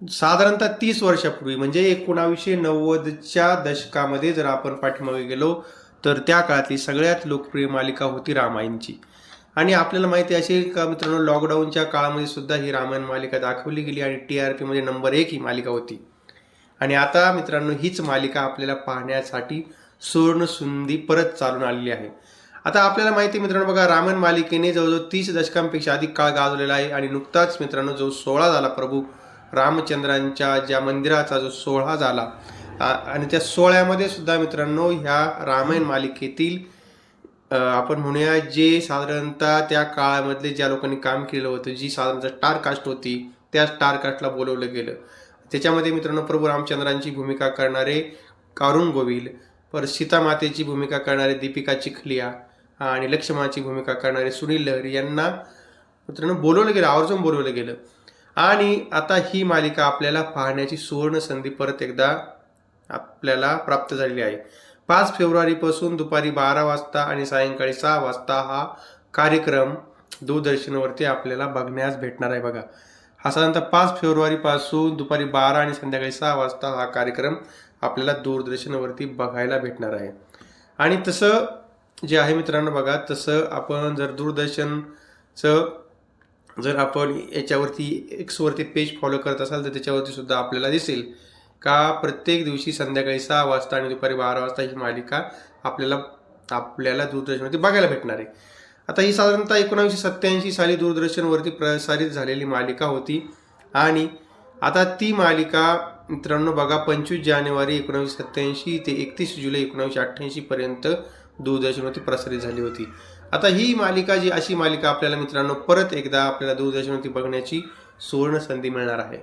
साधारणतः तीस वर्षापूर्वी म्हणजे एकोणावीसशे नव्वदच्या दशकामध्ये जर आपण पाठीमागे गेलो तर त्या काळातली सगळ्यात लोकप्रिय मालिका होती रामायणची. आणि आपल्याला माहिती असेल का मित्रांनो लॉकडाऊनच्या काळामध्ये सुद्धा ही रामायण मालिका दाखवली गेली आणि टी आर पीमध्ये नंबर एक ही मालिका होती. आणि आता मित्रांनो हीच मालिका आपल्याला पाहण्यासाठी सुवर्णसुंदी परत चालून आलेली आहे. आता आपल्याला माहिती आहे मित्रांनो बघा रामायण मालिकेने जवळजवळ तीस दशकांपेक्षा अधिक काळ गाजवलेला आहे आणि नुकताच मित्रांनो जो सोळा झाला प्रभू रामचंद्रांच्या ज्या मंदिराचा जो सोहळा झाला आणि त्या सोहळ्यामध्ये सुद्धा मित्रांनो ह्या रामायण मालिकेतील आपण म्हणूया जे साधारणतः त्या काळामधले ज्या लोकांनी काम केलं होतं जी साधारणतः स्टार कास्ट होती त्या स्टार कास्टला बोलवलं गेलं. त्याच्यामध्ये मित्रांनो प्रभू रामचंद्रांची भूमिका करणारे कारुण गोविल पर सीतामातेची भूमिका करणारे दीपिका चिखलिया आणि लक्ष्मणाची भूमिका करणारे सुनील लहरी यांना मित्रांनो बोलवलं गेलं आवर्जून बोलवलं गेलं. आणि आता ही मालिका आपल्याला पाहण्याची सुवर्ण संधी परत एकदा आपल्याला प्राप्त झालेली आहे. पाच फेब्रुवारीपासून दुपारी बारा वाजता आणि सायंकाळी सहा वाजता हा कार्यक्रम दूरदर्शनवरती आपल्याला बघण्यास भेटणार आहे बघा. हा साधारणतः पाच फेब्रुवारीपासून दुपारी बारा आणि संध्याकाळी सहा वाजता हा कार्यक्रम आपल्याला दूरदर्शनवरती बघायला भेटणार आहे. आणि तसं जे आहे मित्रांनो बघा तसं आपण जर दूरदर्शनचं जर आपण याच्यावरती एक्सवरती पेज फॉलो करत असाल तर त्याच्यावरती सुद्धा आपल्याला दिसेल का प्रत्येक दिवशी संध्याकाळी सहा वाजता आणि दुपारी बारा वाजता ही मालिका आपल्याला आपल्याला दूरदर्शनवरती बघायला भेटणार आहे. आता ही साधारणतः एकोणावीसशे सत्त्याऐंशी साली दूरदर्शनवरती प्रसारित झालेली मालिका होती आणि आता ती मालिका मित्रांनो बघा पंचवीस जानेवारी एकोणावीसशे सत्त्याऐंशी ते एकतीस जुलै एकोणावीसशे अठ्ठ्याऐंशी पर्यंत दूरदर्शनवरती प्रसारित झाली होती. आता ही मालिका जी अशी मालिका आपल्याला मित्रांनो परत एकदा आपल्याला दूरदर्शनवरती बघण्याची सुवर्ण संधी मिळणार आहे.